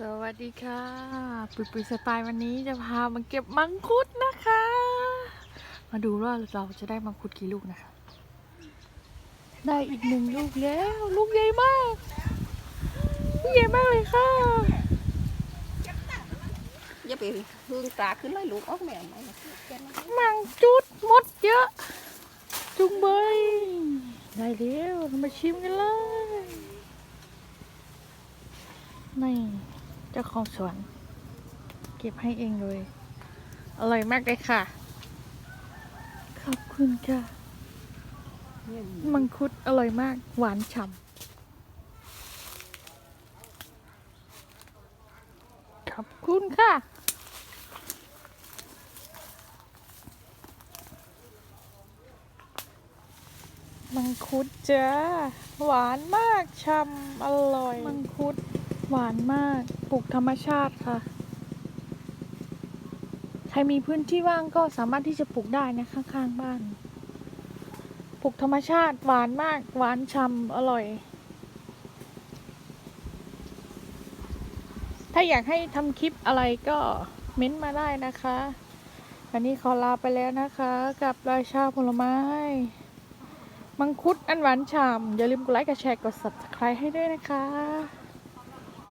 สวัสดีค่ะ ปุยปุยสไตล์วันนี้จะพามาเก็บมังคุดนะคะ มาดูว่าเราจะได้มังคุดกี่ลูกนะคะ ได้อีกหนึ่งลูกแล้ว ลูกใหญ่มากลูกใหญ่มากเลยค่ะอย่าไปพึ่งตาขึ้นเลยลูกออกแม่ไหมนะแกนมามังจุดมดเยอะ จุงเบยได้แล้วเรามาชิมกันเลยนี่ เจ้าของสวน เก็บให้เองเลย อร่อยมากเลยค่ะ ขอบคุณค่ะ มังคุดอร่อยมาก หวานฉ่ำ ขอบคุณค่ะมังคุดจ้าหวานมากฉ่ำอร่อย มังคุด หวานมาก ปลูกธรรมชาติค่ะ ใครมีพื้นที่ว่างก็สามารถที่จะปลูกได้นะข้างๆบ้าน ปลูกธรรมชาติหวานมาก หวานฉ่ำอร่อย ถ้าอยากให้ทำคลิปอะไรก็เม้นต์มาได้นะคะ วันนี้ขอลาไปแล้วนะคะ กับราชาผลไม้ มังคุดอันหวานฉ่ำอย่าลืมกดไลค์กดแชร์กด subscribe ให้ด้วยนะคะ